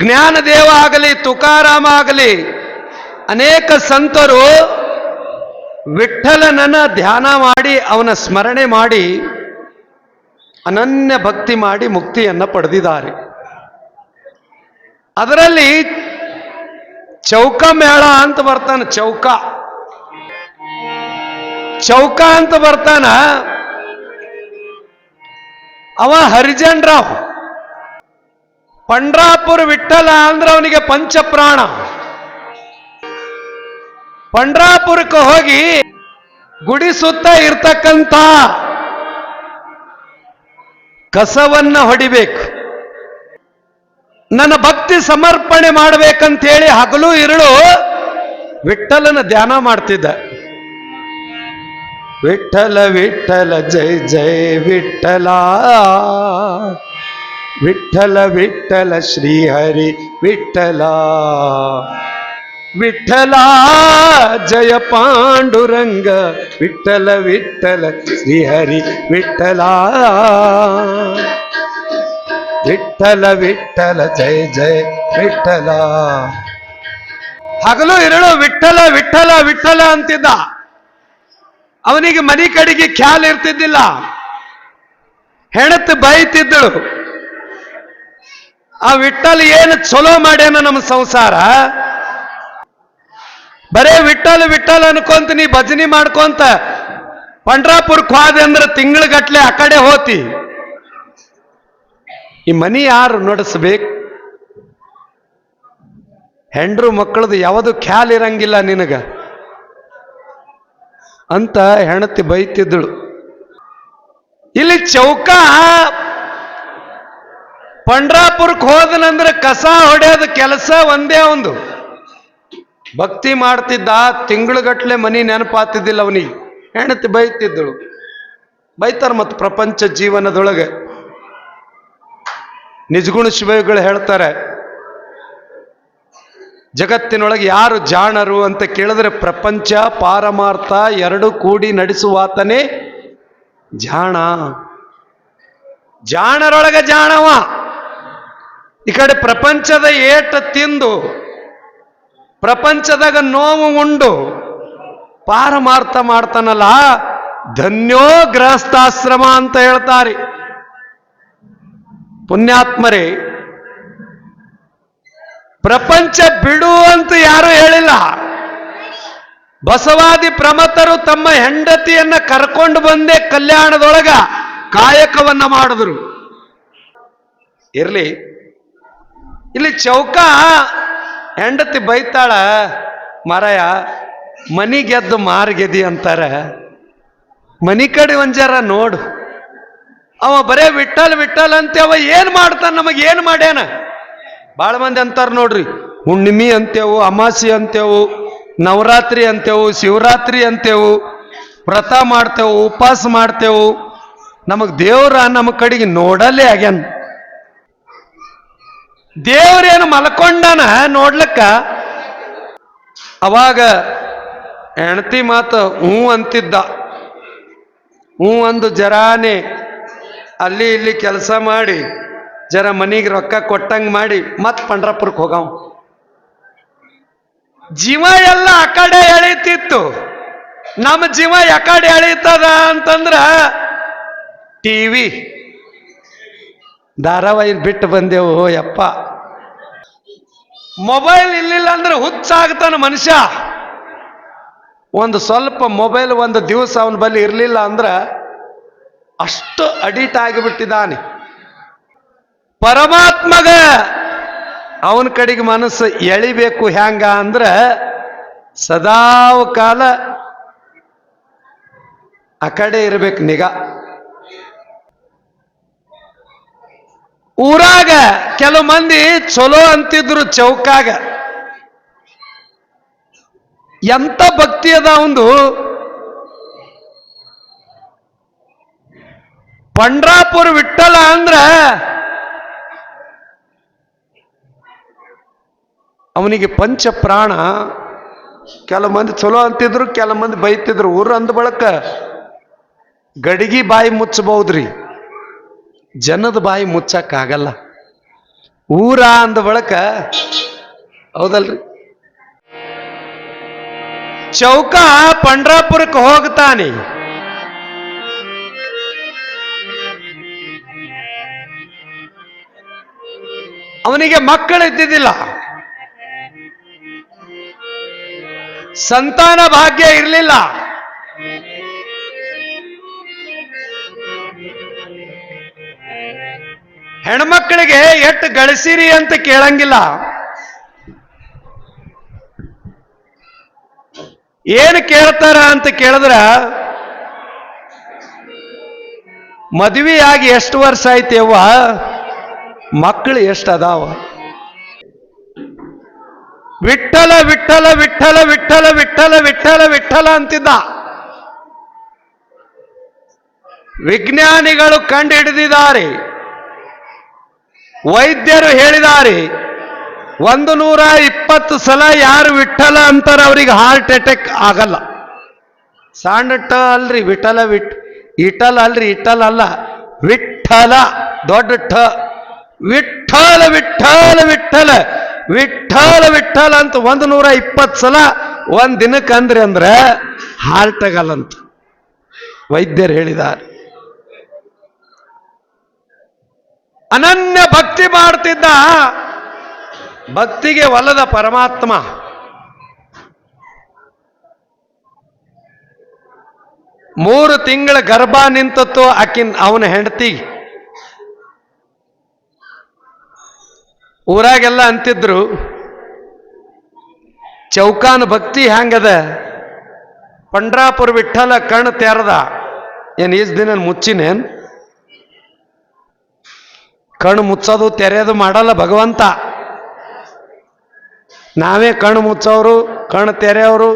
ಜ್ಞಾನದೇವ ಆಗಲಿ, ತುಕಾರಾಮ ಆಗಲಿ, ಅನೇಕ ಸಂತರು ವಿಠಲನನ್ನ ಧ್ಯಾನ ಮಾಡಿ, ಅವನ ಸ್ಮರಣೆ ಮಾಡಿ, ಅನನ್ಯ ಭಕ್ತಿ ಮಾಡಿ ಮುಕ್ತಿಯನ್ನು ಪಡೆದಿದ್ದಾರೆ. ಅದರಲ್ಲಿ ಚೌಕ ಮೇಳ ಅಂತ ಬರ್ತಾನೆ, ಚೌಕ. ಚೌಕ ಅಂತ ಬರ್ತಾನ, ಅವ ಹರಿಜನ್ರಾವ್ ಪಂಡ್ರಾಪುರ ವಿಠಲ ಅಂದ್ರೆ ಅವನಿಗೆ ಪಂಚಪ್ರಾಣ. ಪಂಡ್ರಾಪುರಕ್ಕೆ ಹೋಗಿ ಗುಡಿ ಸುತ್ತ ಇರ್ತಕ್ಕಂಥ ಕಸವನ್ನ ಹೊಡಿಬೇಕು. ನನ್ನ ಭಕ್ತಿ ಸಮರ್ಪಣೆ ಮಾಡಬೇಕಂತೇಳಿ ಹಗಲು ಇರಳು ವಿಠಲನ ಧ್ಯಾನ ಮಾಡ್ತಿದ್ದ. ವಿಠಲ ವಿಠಲ ಜೈ ಜೈ ವಿಠ್ಠಲ. ವಿಠ್ಠಲ ವಿಠಲ ಶ್ರೀಹರಿ ವಿಠಲ. ವಿಠಲ ಜಯ ಪಾಂಡುರಂಗ ವಿಠಲ ವಿಠಲ ಶ್ರೀಹರಿ ವಿಠಲ. ವಿಠಲ ವಿಠಲ ಜಯ ಜಯ ವಿಠಲ. ಹಗಲು ಇರಳು ವಿಠಲ ವಿಠಲ ವಿಠಲ ಅಂತಿದ್ದ. ಅವನಿಗೆ ಮನೆ ಕಡೆಗೆ ಖ್ಯಾಲ್ ಇರ್ತಿದ್ದಿಲ್ಲ. ಹೆಣತ್ ಬೈತಿದ್ದಳು. ಆ ವಿಠಲ್ ಏನು ಚಲೋ ಮಾಡ್ಯಾನ ನಮ್ಮ ಸಂಸಾರ? ಬರೇ ವಿಠಲ್ ವಿಠಲ್ ಅನ್ಕೊಂತ ನೀ ಭಜನಿ ಮಾಡ್ಕೊಂತ ಪಂಡ್ರಾಪುರಕ್ಕೆ ಹೋದೆ ಅಂದ್ರೆ ತಿಂಗಳಗಟ್ಲೆ ಆ ಕಡೆ ಹೋತಿ. ಈ ಮನಿ ಯಾರು ನಡೆಸ್ಬೇಕು? ಹೆಂಡ್ರು ಮಕ್ಕಳದು ಯಾವುದು ಖ್ಯಾಲ್ ಇರಂಗಿಲ್ಲ ನಿನಗ. ಅಂತ ಹೆಣತಿ ಬೈತಿದ್ದಳು ಇಲ್ಲಿ ಚೌಕ ಪಂಡ್ರಾಪುರಕ್ಕೆ ಹೋದನಂದ್ರೆ ಕಸ ಹೊಡೆಯೋದು ಕೆಲಸ ಒಂದೇ ಒಂದು. ಭಕ್ತಿ ಮಾಡ್ತಿದ್ದ ತಿಂಗಳುಗಟ್ಲೆ ಮನಿ ನೆನಪಾತಿದ್ದಿಲ್ಲ ಅವನಿಗೆ. ಹೆಣತಿ ಬೈತಿದ್ದಳು. ಬೈತಾರ ಮತ್ತು ಪ್ರಪಂಚ ಜೀವನದೊಳಗೆ. ನಿಜಗುಣ ಶಿವಗಳು ಹೇಳ್ತಾರೆ, ಜಗತ್ತಿನೊಳಗೆ ಯಾರು ಜಾಣರು ಅಂತ ಕೇಳಿದ್ರೆ ಪ್ರಪಂಚ, ಪಾರಮಾರ್ಥ ಎರಡು ಕೂಡಿ ನಡೆಸುವಾತನೇ ಜಾಣ. ಜಾಣರೊಳಗೆ ಜಾಣವ. ಈ ಕಡೆ ಪ್ರಪಂಚದ ಏಟ ತಿಂದು, ಪ್ರಪಂಚದಾಗ ನೋವು ಉಂಡು, ಪಾರಮಾರ್ಥ ಮಾಡ್ತಾನಲ್ಲ, ಧನ್ಯೋ ಗೃಹಸ್ಥಾಶ್ರಮ ಅಂತ ಹೇಳ್ತಾರೆ. ಪುಣ್ಯಾತ್ಮರೇ, ಪ್ರಪಂಚ ಬಿಡು ಅಂತ ಯಾರು ಹೇಳಿಲ್ಲ. ಬಸವಾದಿ ಪ್ರಮತರು ತಮ್ಮ ಹೆಂಡತಿಯನ್ನ ಕರ್ಕೊಂಡು ಬಂದೇ ಕಲ್ಯಾಣದೊಳಗ ಕಾಯಕವನ್ನ ಮಾಡಿದ್ರು. ಇರ್ಲಿ ಇಲ್ಲಿ ಚೌಕ ಹೆಂಡತಿ ಬೈತಾಳ, ಮರಯ, ಮನಿ ಗೆದ್ದು ಮಾರ್ಗೆದಿ ಗೆದಿ ಅಂತಾರೆ. ಮನಿ ಕಡೆ ಒಂಜಾರ ನೋಡು. ಅವ ಬರೇ ವಿಠಲ್ ವಿಠಲ್ ಅಂತ, ಅವ ಏನ್ ಮಾಡ್ತಾನ, ನಮಗೆ ಏನ್ ಮಾಡ್ಯಾನ? ಭಾಳ ಮಂದಿ ಅಂತಾರ ನೋಡ್ರಿ. ಹುಣ್ಣಿಮೆ ಅಂತೇವು, ಅಮಾಸಿ ಅಂತೇವು, ನವರಾತ್ರಿ ಅಂತೇವು, ಶಿವರಾತ್ರಿ ಅಂತೇವು, ವ್ರತ ಮಾಡ್ತೇವು, ಉಪವಾಸ ಮಾಡ್ತೇವು. ನಮಗೆ ದೇವ್ರ ನಮ್ಮ ಕಡೆಗೆ ನೋಡಲೇ ಆಗ್ಯಾನ. ದೇವ್ರೇನು ಮಲ್ಕೊಂಡನ ನೋಡ್ಲಕ್ಕ? ಅವಾಗ ಹೆಣತಿ ಮಾತು ಹ್ಞೂ ಅಂತಿದ್ದ. ಹ್ಞೂ ಅಂದು ಜರಾನೆ. ಅಲ್ಲಿ ಇಲ್ಲಿ ಕೆಲಸ ಮಾಡಿ, ಜರ ಮನಿಗೆ ರೊಕ್ಕ ಕೊಟ್ಟಂಗೆ ಮಾಡಿ ಮತ್ತೆ ಪಂಡ್ರಪುರಕ್ಕೆ ಹೋಗವ್. ಜೀವ ಎಲ್ಲ ಆ ಕಡೆ ಎಳೀತಿತ್ತು. ನಮ್ಮ ಜೀವ ಯಾಕಡೆ ಎಳೀತದ ಅಂತಂದ್ರ ಟಿವಿ ಧಾರಾವಾಹಿ ಬಿಟ್ಟು ಬಂದೆವು ಯಪ್ಪ. ಮೊಬೈಲ್ ಇಲ್ಲಿಲ್ಲ ಅಂದ್ರೆ ಹುಚ್ಚಾಗ್ತಾನ ಮನುಷ್ಯ. ಒಂದು ಸ್ವಲ್ಪ ಮೊಬೈಲ್ ಒಂದು ದಿವಸ ಅವನ ಬಳಿ ಇರಲಿಲ್ಲ ಅಂದ್ರೆ ಅಷ್ಟು ಅಡಿಟ್ ಆಗಿಬಿಟ್ಟಿದ್ದಾನೆ. ಪರಮಾತ್ಮಗ ಅವನ ಕಡೆಗೆ ಮನಸ್ಸು ಎಳಿಬೇಕು ಹ್ಯಾಂಗ ಅಂದ್ರೆ ಸದಾವ ಕಾಲ ಆ ಕಡೆ ಇರಬೇಕು ನಿಗಾ. ಊರಾಗ ಕೆಲವು ಮಂದಿ ಚಲೋ ಅಂತಿದ್ರು ಚೌಕಾಗ. ಎಂತ ಭಕ್ತಿ ಅದ ಒಂದು. ಪಂಡ್ರಾಪುರ ವಿಠ್ಠಲ ಅಂದ್ರ ಅವನಿಗೆ ಪಂಚ ಪ್ರಾಣ ಕೆಲವು ಮಂದಿ ಚಲೋ ಅಂತಿದ್ರು, ಕೆಲವು ಮಂದಿ ಬೈತಿದ್ರು. ಊರು ಅಂದ ಬಳಕ ಗಡಿಗೆ ಬಾಯಿ ಮುಚ್ಚಬಹುದ್ರಿ. ಜನದ ಬಾಯಿ ಮುಚ್ಚಕ್ಕಾಗಲ್ಲ. ಊರ ಅಂದ ಬಳಕ, ಹೌದಲ್ರಿ? ಚೌಕ ಪಂಡ್ರಾಪುರಕ್ಕೆ ಹೋಗ್ತಾನೆ. ಅವನಿಗೆ ಮಕ್ಕಳು ಇದ್ದಿದ್ದಿಲ್ಲ. ಸಂತಾನ ಭಾಗ್ಯ ಇರಲಿಲ್ಲ. ಹೆಣ್ಮಕ್ಳಿಗೆ ಎಷ್ಟು ಗಳಿಸಿರಿ ಅಂತ ಕೇಳಂಗಿಲ್ಲ. ಏನು ಕೇಳ್ತಾರ ಅಂತ ಕೇಳಿದ್ರ, ಮದುವೆಯಾಗಿ ಎಷ್ಟು ವರ್ಷ ಆಯ್ತೇವ ಮಕ್ಕಳು ಎಷ್ಟು ಅದಾವ? ವಿಠಲ ವಿಠಲ ವಿಠಲ ವಿಠಲ ವಿಠಲ ವಿಠಲ ವಿಠಲ ಅಂತಿದ್ದ. ವಿಜ್ಞಾನಿಗಳು ಕಂಡು ಹಿಡಿದಿದ್ದಾರೆ. ವೈದ್ಯರು ಹೇಳಿದ್ದಾರೆ ಒಂದು ನೂರ ಇಪ್ಪತ್ತು ಸಲ ಯಾರು ವಿಠಲ ಅಂತಾರೆ ಅವರಿಗೆ ಹಾರ್ಟ್ ಅಟ್ಯಾಕ್ ಆಗಲ್ಲ. ಸಣ್ಣ ಅಲ್ರಿ, ವಿಠಲ ವಿಟ್ ಇಟಲ್ ಅಲ್ರಿ, ಇಟಲ್ ಅಲ್ಲ, ವಿಠಲ, ದೊಡ್ಡ ಠ, ವಿಠಲ ವಿಠಲ ವಿಠಲ ವಿಠಲ ವಿಠಲ ಅಂತ ಒಂದು ನೂರ ಇಪ್ಪತ್ತು ಸಲ ಒಂದು ದಿನಕ್ಕೆ ಅಂದ್ರಿ ಅಂದ್ರೆ ಹಾರ್ಟ್ ಆಗಲ್ಲಂತ. ವೈದ್ಯರು ಹೇಳಿದ್ದಾರೆ ಅನನ್ಯ ಭಕ್ತಿ ಮಾಡ್ತಿದ್ದ. ಭಕ್ತಿಗೆ ಒಲದ ಪರಮಾತ್ಮ. ಮೂರು ತಿಂಗಳ ಗರ್ಭ ನಿಂತತ್ತು ಆಕಿನ್ ಅವನ ಹೆಂಡತಿ. ಊರಾಗೆಲ್ಲ ಅಂತಿದ್ರು, ಚೌಕಾನ ಭಕ್ತಿ ಹ್ಯಾಂಗದ? ಪಂಡ್ರಾಪುರ ವಿಠಲ ಕಣ್ ತೆರದ. ಏನು ಈಸ್ ದಿನ ಮುಚ್ಚಿನೇನ್? ಕಣ್ಣು ಮುಚ್ಚೋದು ತೆರೆಯೋದು ಮಾಡಲ್ಲ ಭಗವಂತ. ನಾವೇ ಕಣ್ಣು ಮುಚ್ಚೋರು, ಕಣ್ಣು ತೆರೆಯವರು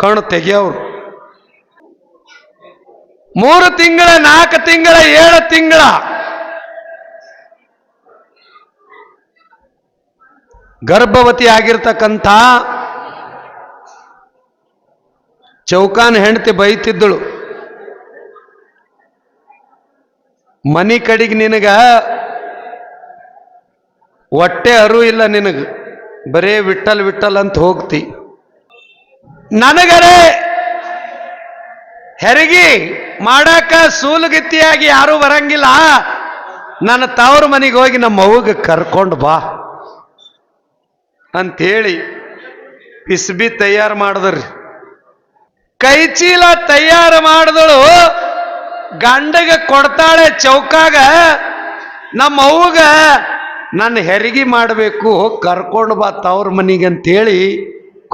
ಕಣ್ಣು ತೆಗೆಯೋರು. ಮೂರು ತಿಂಗಳ, ನಾಲ್ಕು ತಿಂಗಳ, ಏಳು ತಿಂಗಳ. ಗರ್ಭವತಿ ಆಗಿರ್ತಕ್ಕಂಥ ಚೌಕಾನ್ ಹೆಂಡತಿ ಬೈತಿದ್ದಳು. ಮನಿ ಕಡೆಗೆ ನಿನಗ ಹೊಟ್ಟೆ ಅರು ಇಲ್ಲ ನಿನಗೆ. ಬರೇ ವಿಠಲ್ ವಿಠಲ್ ಅಂತ ಹೋಗ್ತಿ. ನನಗರೆ ಹೆರಿಗೆ ಮಾಡಾಕ ಸೂಲುಗಿತ್ತಿಯಾಗಿ ಯಾರೂ ಬರಂಗಿಲ್ಲ. ನನ್ನ ತವ್ರ ಮನೆಗೆ ಹೋಗಿ ನಮ್ಮ ಅವ್ಗೆ ಕರ್ಕೊಂಡು ಬಾ. ಅಂಥೇಳಿ ಪಿಸ್ಬಿ ತಯಾರು ಮಾಡಿದ್ರಿ. ಕೈ ಚೀಲ ತಯಾರು ಮಾಡಿದಳು ಗಂಡಗೆ ಕೊಡ್ತಾಳೆ ಚೌಕಾಗ ನಮ್ಮ ಅವ್ಗ ನನ್ನ ಹೆರಿಗೆ ಮಾಡಬೇಕು, ಕರ್ಕೊಂಡು ಬಾ ತವ್ರ ಮನೆಗೆ ಅಂತೇಳಿ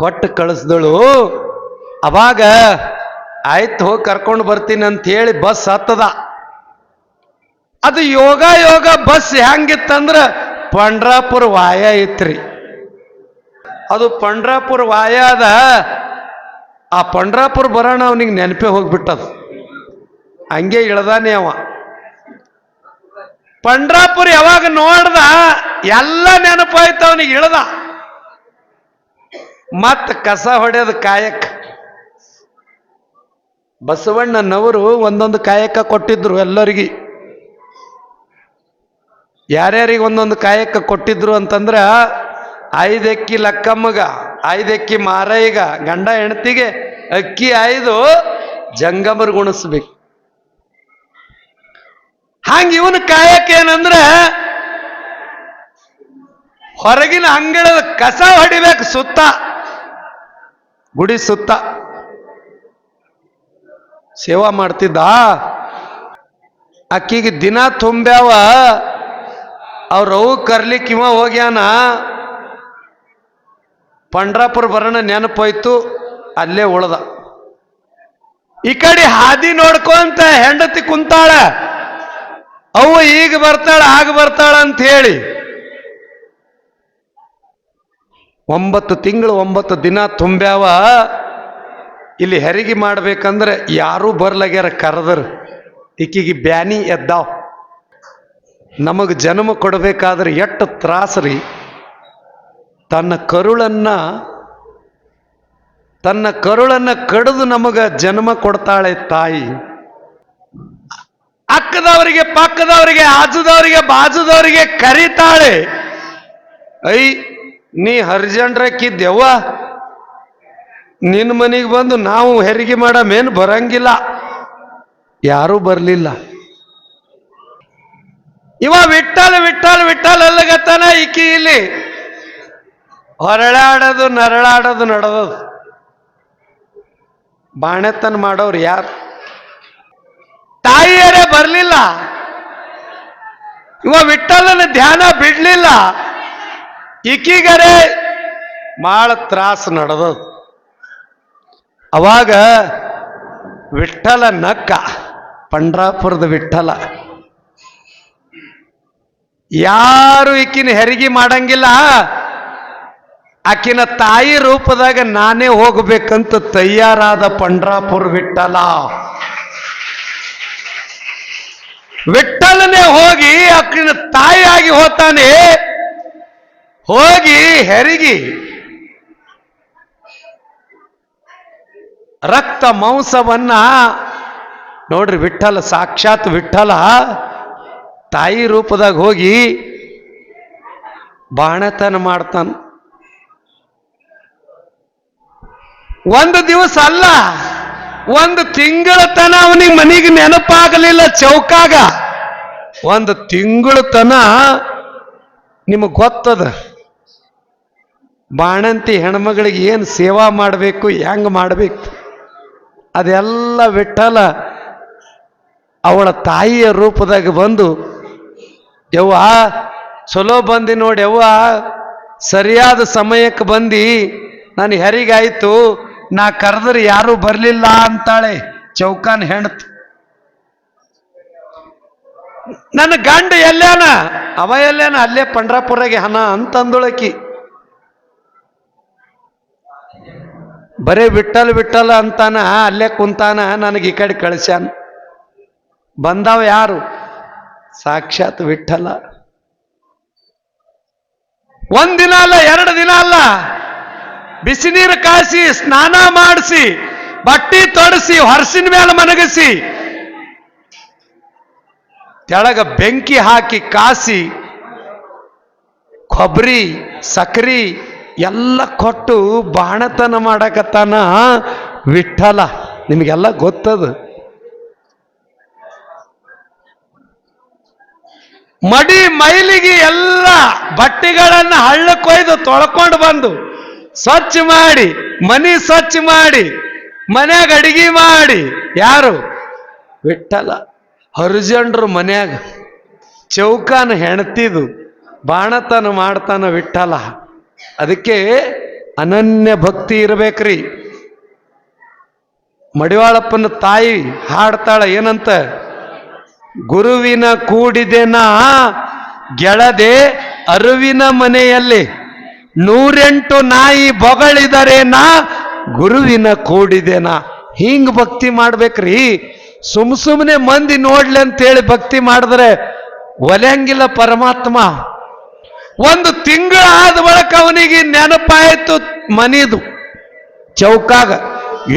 ಕೊಟ್ಟು ಕಳಿಸ್ದಳು. ಅವಾಗ ಆಯ್ತು ಹೋಗಿ ಕರ್ಕೊಂಡು ಬರ್ತೀನಿ ಅಂತ ಹೇಳಿ ಬಸ್ ಹತ್ತದ. ಅದು ಯೋಗ ಯೋಗ ಬಸ್ ಹೆಂಗಿತ್ತಂದ್ರೆ ಪಂಡ್ರಾಪುರ ವಾಯ ಇತ್ರಿ ಅದು ಪಂಡ್ರಾಪುರ ವಾಯ ಅದ, ಆ ಪಂಡ್ರಾಪುರ ಬರೋಣ ಅವನಿಗೆ ನೆನಪೇ ಹೋಗ್ಬಿಟ್ಟದು. ಹಂಗೆ ಇಳ್ದಾನೆ ಅವ. ಪಂಡ್ರಾಪುರ ಯಾವಾಗ ನೋಡ್ದ, ಎಲ್ಲ ನೆನಪಾಯ್ತು ಅವನಿಗೆ ಇಳ್ದ. ಮತ್ತ ಕಸ ಹೊಡೆದ ಕಾಯಕ. ಬಸವಣ್ಣನವರು ಒಂದೊಂದು ಕಾಯಕ ಕೊಟ್ಟಿದ್ರು ಎಲ್ಲರಿಗೆ. ಯಾರ್ಯಾರಿಗೆ ಒಂದೊಂದು ಕಾಯಕ ಕೊಟ್ಟಿದ್ರು ಅಂತಂದ್ರ, ಐದಕ್ಕಿ ಲಕ್ಕಮ್ಮಗ, ಐದಕ್ಕಿ ಮಾರಯ್ಯಗ, ಗಂಡ ಹೆಂಡತಿಗೆ ಅಕ್ಕಿ ಆಯ್ದು ಜಂಗಮರ್ ಗುಣಿಸ್ಬೇಕು ಹಂಗ ಇವನು ಕಾಯಕ್ಕೇನಂದ್ರ ಹೊರಗಿನ ಅಂಗಳದ ಕಸ ಹೊಡಿಬೇಕು ಸುತ್ತ, ಗುಡಿ ಸುತ್ತ. ಸೇವಾ ಮಾಡ್ತಿದ್ದ. ಅಕ್ಕಿಗೆ ದಿನ ತುಂಬ್ಯಾವ ಅವ್ರವು ಕರ್ಲಿಕ್ಕೆ ಇವ ಹೋಗ್ಯಾನ. ಪಂಡ್ರಾಪುರ ಬರೋಣ ನೆನಪೋಯ್ತು, ಅಲ್ಲೇ ಉಳ್ದ. ಈ ಕಡೆ ಹಾದಿ ನೋಡ್ಕೊಂತ ಹೆಂಡತಿ ಕುಂತಾಳ. ಅವು ಈಗ ಬರ್ತಾಳ, ಆಗ ಬರ್ತಾಳ ಅಂತ ಹೇಳಿ ಒಂಬತ್ತು ತಿಂಗಳು, ಒಂಬತ್ತು ದಿನ ತುಂಬ್ಯಾವ. ಇಲ್ಲಿ ಹೆರಿಗೆ ಮಾಡ್ಬೇಕಂದ್ರೆ ಯಾರೂ ಬರ್ಲಾಗ್ಯಾರ ಕರೆದರು. ಈಕಿಗೆ ಬ್ಯಾನಿ ಎದ್ದಾವ್. ನಮಗೆ ಜನ್ಮ ಕೊಡಬೇಕಾದ್ರೆ ಎಷ್ಟು ತ್ರಾಸ್ರಿ ತನ್ನ ಕರುಳನ್ನ ತನ್ನ ಕರುಳನ್ನ ಕಡಿದು ನಮಗೆ ಜನ್ಮ ಕೊಡ್ತಾಳೆ ತಾಯಿ. ಅಕ್ಕದವರಿಗೆ, ಪಕ್ಕದವರಿಗೆ, ಆಜುದವರಿಗೆ, ಬಾಜುದವರಿಗೆ ಕರೀತಾಳೆ. ಐ, ನೀ ಹರ್ಜಂಡ್ರಕ್ಕಿದ್ದೆವ್ವ ನಿನ್ನ ಮನೆಗೆ ಬಂದು ನಾವು ಹೆರಿಗೆ ಮಾಡಮೇನು ಬರಂಗಿಲ್ಲ. ಯಾರೂ ಬರಲಿಲ್ಲ. ಇವ ವಿಠಲ್ ವಿಠಲ್ ವಿಠಲ್ ಅಲ್ಲಗತ್ತಾನ ಈಕಿ ಇಲ್ಲಿ ಹೊರಳಾಡೋದು, ನರಳಾಡೋದು, ನಡೆದದು. ಬಾಣೆತನ ಮಾಡೋರು ಯಾರು? ತಾಯಿಯರೇ ಬರಲಿಲ್ಲ. ಇವ ವಿಠಲನ ಧ್ಯಾನ ಬಿಡ್ಲಿಲ್ಲ. ಈಕಿಗರೆ ಭಾಳ ತ್ರಾಸ ನಡೆದ ಅವಾಗ ವಿಠಲ ನಕ್ಕ, ಪಂಡ್ರಾಪುರದ ವಿಠಲ ಯಾರು ಇಕ್ಕಿನ ಹೆರಿಗೆ ಮಾಡಂಗಿಲ್ಲ. ಆಕಿನ ತಾಯಿ ರೂಪದಾಗ ನಾನೇ ಹೋಗ್ಬೇಕಂತ ತಯಾರಾದ ಪಂಡ್ರಾಪುರ ವಿಠಲ ವಿಠಲನೇ ಹೋಗಿ ಅಕ್ಕಿನ ತಾಯಿಯಾಗಿ ಹೋತಾನೆ ಹೋಗಿ ಹೆರಿಗಿ. ರಕ್ತ ಮಾಂಸವನ್ನ ನೋಡ್ರಿ ವಿಠಲ ಸಾಕ್ಷಾತ್ ವಿಠಲ ತಾಯಿ ರೂಪದಾಗ ಹೋಗಿ ಬಾಣತನ ಮಾಡ್ತಾನ. ಒಂದು ದಿವಸ ಅಲ್ಲ ಒಂದು ತಿಂಗಳ ತನ ಅವನಿಗೆ ಮನೆಗೆ ನೆನಪಾಗಲಿಲ್ಲ ಚೌಕಾಗ. ಒಂದು ತಿಂಗಳ ತನ ನಿಮಗೆ ಗೊತ್ತದ? ಬಾಣಂತಿ ಹೆಣ್ಮಗಳಿಗೆ ಏನು ಸೇವಾ ಮಾಡಬೇಕು, ಹೆಂಗೆ ಮಾಡಬೇಕು? ಅದೆಲ್ಲ ವಿಠಲ ಅವಳ ತಾಯಿಯ ರೂಪದಾಗ ಬಂದು, ಯವ್ವ, ಚಲೋ ಬಂದಿ ನೋಡಿ ಯವ್ವ, ಸರಿಯಾದ ಸಮಯಕ್ಕೆ ಬಂದು, ನಾನು ಹೆರಿಗಾಯ್ತು ನಾ ಕರೆದ್ರೆ ಯಾರೂ ಬರಲಿಲ್ಲ ಅಂತಾಳೆ ಚೌಕಾನ್ ಹೆಣ್ತು ನನ್ನ ಗಂಡ ಎಲ್ಲೇನ, ಅವ ಎಲ್ಲೇನ ಅಲ್ಲೇ ಪಂಡ್ರಾಪುರಗೆ ಹಣ ಅಂತಂದೊಳಕಿ. ಬರೇ ಬಿಟ್ಟಲ್ ಬಿಟ್ಟಲ್ಲ ಅಂತಾನ ಅಲ್ಲೇ ಕುಂತಾನ, ನನಗೆ ಈ ಕಡೆ ಕಳಿಸ್ಯಾನ. ಬಂದವ ಯಾರು? ಸಾಕ್ಷಾತ್ ವಿಠಲ ಒಂದಿನ ಅಲ್ಲ, ಎರಡು ದಿನ ಅಲ್ಲ ಬಿಸಿ ನೀರು ಕಾಯಿಸಿ, ಸ್ನಾನ ಮಾಡಿಸಿ, ಬಟ್ಟಿ ತೊಡಸಿ ಹೊರಸಿನ ಮೇಲೆ ಮನಗಿಸಿ ತೆಳಗ ಬೆಂಕಿ ಹಾಕಿ ಕಾಸಿ, ಕೊಬ್ಬರಿ, ಸಕ್ರಿ ಎಲ್ಲ ಕೊಟ್ಟು ಬಾಣತನ ಮಾಡಕತ್ತಾನ ವಿಠಲ ನಿಮಗೆಲ್ಲ ಗೊತ್ತದು. ಮಡಿ, ಮೈಲಿಗೆ ಎಲ್ಲ ಬಟ್ಟೆಗಳನ್ನು ಹಳ್ಳ ಕೊಯ್ದು ತೊಳ್ಕೊಂಡು ಬಂದು ಸ್ವಚ್ಛ ಮಾಡಿ, ಮನಿ ಸ್ವಚ್ಛ ಮಾಡಿ, ಮನ್ಯಾಗ ಅಡಿಗೆ ಮಾಡಿ. ಯಾರು? ವಿಠಲ. ಹರಿಜನ್ರು ಮನ್ಯಾಗ ಚೌಕಾನ ಹೆಣತಿದು, ಬಾಣತನ ಮಾಡ್ತಾನ ವಿಠಲ. ಅದಕ್ಕೆ ಅನನ್ಯ ಭಕ್ತಿ ಇರಬೇಕ್ರಿ. ಮಡಿವಾಳಪ್ಪನ ತಾಯಿ ಹಾಡ್ತಾಳ ಏನಂತ? ಗುರುವಿನ ಕೂಡಿದೆನ ಗೆಳದೆ ಅರುವಿನ ಮನೆಯಲ್ಲಿ. ನೂರೆಂಟು ನಾಯಿ ಬೊಗಳಿದರೆ ನಾ ಗುರುವಿನ ನಾ ಹಿಂಗ್ ಭಕ್ತಿ ಮಾಡ್ಬೇಕ್ರಿ. ಸುಮ್ ಸುಮ್ಮನೆ ಮಂದಿ ನೋಡ್ಲಿ ಅಂತೇಳಿ ಭಕ್ತಿ ಮಾಡಿದ್ರೆ ಒಲೆಯಂಗಿಲ್ಲ ಪರಮಾತ್ಮ. ಒಂದು ತಿಂಗಳ ಆದ ಬಳಿಕ ಅವನಿಗೆ ನೆನಪಾಯಿತು ಮನಿದು, ಚೌಕಾಗ.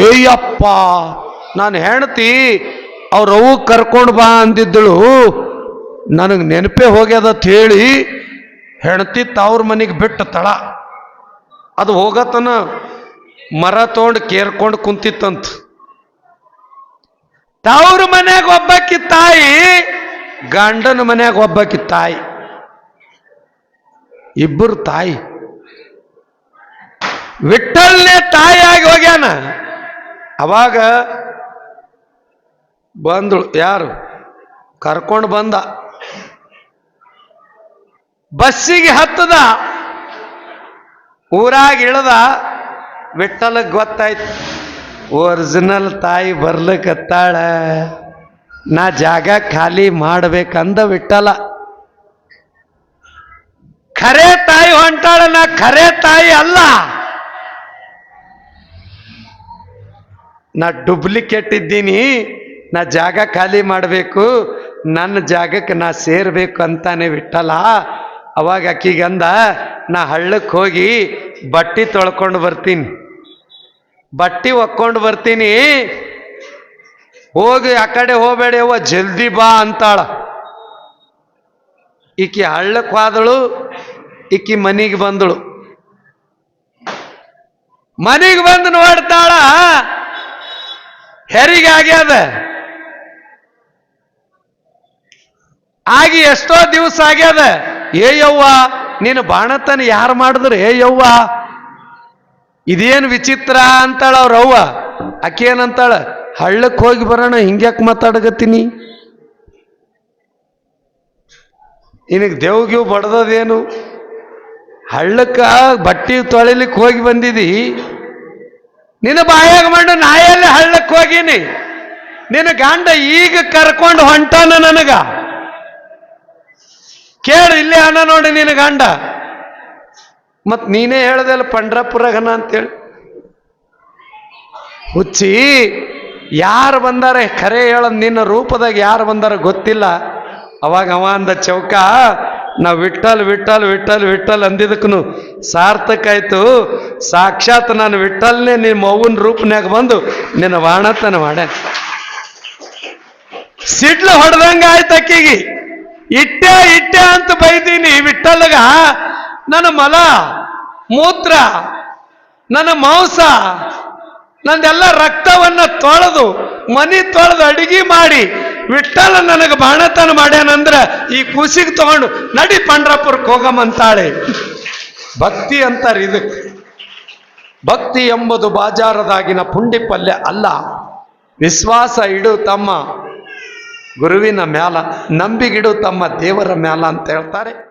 ಏಯಪ್ಪ, ನಾನು ಹೆಣ್ತಿ ಅವ್ರವು ಕರ್ಕೊಂಡು ಬಾ ಅಂದಿದ್ದಳು. ನನಗೆ ನೆನಪೇ ಹೋಗ್ಯದ ಹೇಳಿ ಹೆಣ್ತಿ ತವ್ರ ಮನೆಗೆ ಬಿಟ್ಟ ತಳ. ಅದು ಹೋಗತನ ಮರ ತೊಗೊಂಡು ಕೇರ್ಕೊಂಡು ಕುಂತಿತ್ತಂತ. ತವ್ರ ಮನ್ಯಾಗ ಒಬ್ಬಾಕಿ ತಾಯಿ, ಗಂಡನ ಮನ್ಯಾಗ ಒಬ್ಬಾಕಿ ತಾಯಿ. ಇಬ್ಬರು ತಾಯಿ. ವಿಠಲ್ನೇ ತಾಯಿಯಾಗಿ ಹೋಗ್ಯಾನ. ಅವಾಗ ಬಂದಳು, ಯಾರು? ಕರ್ಕೊಂಡು ಬಂದ. ಬಸ್ಸಿಗೆ ಹತ್ತದ. ಊರಾಗ ಇಳದ ವಿಠಲ ಗೊತ್ತಾಯ್ತು, ಒರಿಜಿನಲ್ ತಾಯಿ ಬರ್ಲಿಕ್ಕತ್ತಾಳ ನಾ ಜಾಗ ಖಾಲಿ ಮಾಡ್ಬೇಕಂದ ವಿಠಲ ಖರೆ ತಾಯಿ ಹೊಂಟಾಳ, ನಾ ಖರೆ ತಾಯಿ ಅಲ್ಲ. ನಾ ಡೂಪ್ಲಿಕೇಟ್ ಇದ್ದೀನಿ ನಾ ಜಾಗ ಖಾಲಿ ಮಾಡಬೇಕು, ನನ್ನ ಜಾಗಕ್ಕೆ ನಾ ಸೇರ್ಬೇಕು ಅಂತಾನೆ ಬಿಟ್ಟಲ್ಲ ಅವಾಗ ಅಕ್ಕಿಗಂದ, ನಾ ಹಳ್ಳಕ್ಕೆ ಹೋಗಿ ಬಟ್ಟಿ ತೊಳ್ಕೊಂಡು ಬರ್ತೀನಿ. ಬಟ್ಟಿ ಒಕ್ಕೊಂಡು ಬರ್ತೀನಿ. ಹೋಗಿ ಆ ಕಡೆ ಹೋಗಬೇಡಿ ಅವ್ವ, ಜಲ್ದಿ ಬಾ ಅಂತಾಳ. ಈಕಿ ಹಳ್ಳಕ್ಕೆ ಹೋದಳು ಇಕ್ಕಿ ಮನೆಗೆ ಬಂದಳು. ಮನೆಗೆ ಬಂದು ನೋಡ್ತಾಳ, ಹೆರಿಗೆ ಆಗ್ಯದ. ಆಗಿ ಎಷ್ಟೋ ದಿವಸ ಆಗ್ಯಾದ. ಏ ಯವ್ವ, ನೀನು ಬಾಣತನ ಯಾರು ಮಾಡಿದ್ರು? ಏ ಯವ್ವ, ಇದೇನು ವಿಚಿತ್ರ ಅಂತಾಳ ಅವ್ರ ಅವ್ವ. ಆಕೆ ಏನಂತಾಳ ಹಳ್ಳಕ್ಕೆ ಹೋಗಿ ಬರೋಣ, ಹಿಂಗ್ಯಾಕೆ ಮಾತಾಡಗತ್ತೀನಿ ನಿನಗೆ ದೇವ್ಗಿವ್ ಬಡ್ದದೇನು? ಹಳ್ಳಕ್ಕ ಬಟ್ಟೆ ತೊಳಿಲಿಕ್ಕೆ ಹೋಗಿ ಬಂದಿದಿ? ನಿನ್ನ ಬಾಯಾಗ ಮಾಡು ನಾಯಲ್ಲಿ ಹಳ್ಳಕ್ಕೆ ಹೋಗೀನಿ. ನಿನ್ನ ಗಂಡ ಈಗ ಕರ್ಕೊಂಡು ಹೊಂಟಾನ ನನಗ. ಕೇಳು, ಇಲ್ಲೇ ಅಣ್ಣ ನೋಡಿ ನಿನ್ನ ಗಂಡ. ಮತ್ ನೀನೇ ಹೇಳ್ದಲ್ಲ ಪಂಡ್ರಪುರಗನ ಅಂತೇಳಿ. ಹುಚ್ಚಿ, ಯಾರು ಬಂದಾರೆ ಖರೆ ಹೇಳ, ನಿನ್ನ ರೂಪದಾಗ ಯಾರು ಬಂದಾರ ಗೊತ್ತಿಲ್ಲ. ಅವಾಗ ಅವ ಅಂದ, ಚೌಕ, ನಾವು ವಿಠಲ್ ವಿಠಲ್ ವಿಠಲ್ ವಿಠಲ್ ಅಂದಿದ್ದಕ್ಕೂ ಸಾರ್ಥಕ ಆಯ್ತು. ಸಾಕ್ಷಾತ್ ನಾನು ವಿಠಲ್ನೇ ನಿಮ್ಮ ಅವ್ವನ ರೂಪನ್ಯಾಗ ಬಂದು ನಿನ್ನ ವಾಣತನ ಮಾಡ ಸಿಡ್ಲು ಹೊಡೆದಂಗ ಆಯ್ತು ಅಕ್ಕಿಗೆ. ಇಟ್ಟೆ ಇಟ್ಟೆ ಅಂತ ಬೈದೀನಿ ವಿಠಲ್ಗ ನನ್ನ ಮಲ, ಮೂತ್ರ, ನನ್ನ ಮಾಂಸ, ನಂದೆಲ್ಲ ರಕ್ತವನ್ನ ತೊಳೆದು, ಮನಿ ತೊಳೆದು ಅಡಿಗೆ ಮಾಡಿ ವಿಠಲ ನನಗೆ ಬಾಣತನ ಮಾಡ್ಯಾನಂದ್ರ ಈ ಕೂಸಿಗೆ ತಗೊಂಡು ನಡಿ ಪಂಡ್ರಪುರಕ್ಕೆ ಹೋಗಮಂತಾಳೆ ಭಕ್ತಿ ಅಂತಾರೆ ಇದಕ್ಕೆ. ಭಕ್ತಿ ಎಂಬುದು ಬಾಜಾರದಾಗಿನ ಪುಂಡಿ ಪಲ್ಯ ಅಲ್ಲ. ವಿಶ್ವಾಸ ಇಡು ತಮ್ಮ. ಗುರುವಿನ ಮ್ಯಾಲ ನಂಬಿಗಿಡು ತಮ್ಮ ದೇವರ ಮ್ಯಾಲ ಅಂತ ಹೇಳ್ತಾರೆ.